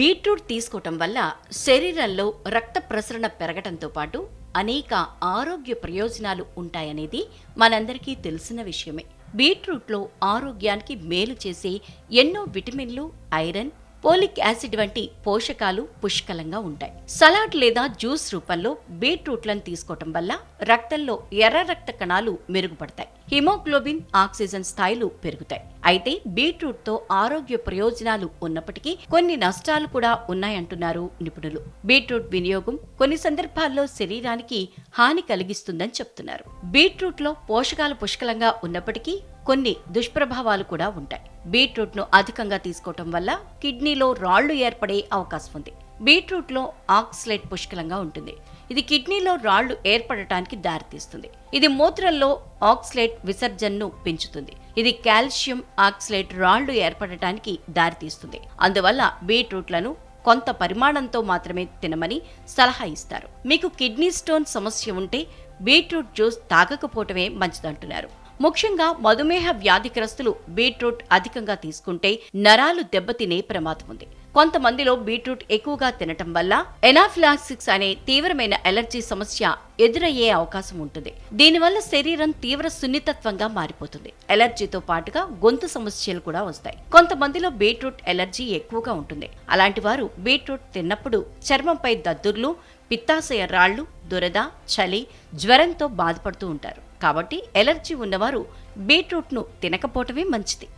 Beetroot తీసుకోవటం వల్ల శరీరంలో రక్త ప్రసరణ పెరగటంతో పాటు అనేక ఆరోగ్య ప్రయోజనాలు ఉంటాయనేది మనందరికీ తెలిసిన విషయమే. బీట్రూట్లో ఆరోగ్యానికి మేలు చేసే ఎన్నో విటమిన్లు ఐరన్ పోలిక్ యాసిడ్ వంటి పోషకాలు పుష్కలంగా ఉంటాయి. సలాడ్ లేదా జ్యూస్ రూపంలో బీట్రూట్లను తీసుకోవటం వల్ల రక్తంలో ఎర్ర రక్త కణాలు మెరుగుపడతాయి. హిమోగ్లోబిన్ ఆక్సిజన్ స్థాయిలు పెరుగుతాయి. అయితే బీట్రూట్తో ఆరోగ్య ప్రయోజనాలు ఉన్నప్పటికీ కొన్ని నష్టాలు కూడా ఉన్నాయంటున్నారు నిపుణులు. బీట్రూట్ వినియోగం కొన్ని సందర్భాల్లో శరీరానికి హాని కలిగిస్తుందని చెప్తున్నారు. బీట్రూట్లో పోషకాలు పుష్కలంగా ఉన్నప్పటికీ కొన్ని దుష్ప్రభావాలు కూడా ఉంటాయి. బీట్రూట్ను అధికంగా తీసుకోవటం వల్ల కిడ్నీలో రాళ్ళు ఏర్పడే అవకాశం ఉంది. బీట్రూట్లో ఆక్స్లెట్ పుష్కలంగా ఉంటుంది. ఇది కిడ్నీలో రాళ్ళు ఏర్పడటానికి దారితీస్తుంది. ఇది మూత్రంలో ఆక్సలేట్ విసర్జనను పెంచుతుంది. ఇది కాల్షియం ఆక్సలేట్ రాళ్ళు ఏర్పడటానికి దారితీస్తుంది. అందువల్ల బీట్రూట్లను కొంత పరిమాణంతో మాత్రమే తినమని సలహా ఇస్తారు. మీకు కిడ్నీ స్టోన్ సమస్య ఉంటే బీట్రూట్ జ్యూస్ తాగకపోవటమే మంచిదంటున్నారు. ముఖ్యంగా మధుమేహ వ్యాధిగ్రస్తులు బీట్రూట్ అధికంగా తీసుకుంటే నరాలు దెబ్బతినే ప్రమాదం ఉంది. కొంతమందిలో బీట్రూట్ ఎక్కువగా తినటం వల్ల ఎనాఫిలాక్సిక్స్ అనే తీవ్రమైన ఎలర్జీ సమస్య ఎదురయ్యే అవకాశం ఉంటుంది. దీనివల్ల శరీరం తీవ్ర సున్నితత్వంగా మారిపోతుంది. ఎలర్జీతో పాటుగా గొంతు సమస్యలు కూడా వస్తాయి. కొంతమందిలో బీట్రూట్ ఎలర్జీ ఎక్కువగా ఉంటుంది. అలాంటి వారు బీట్రూట్ తిన్నప్పుడు చర్మంపై దద్దుర్లు పిత్తాశయ రాళ్ళు దురద చలి జ్వరంతో బాధపడుతూ ఉంటారు. కాబట్టి ఎలర్జీ ఉన్నవారు బీట్రూట్ను తినకపోవటమే మంచిది.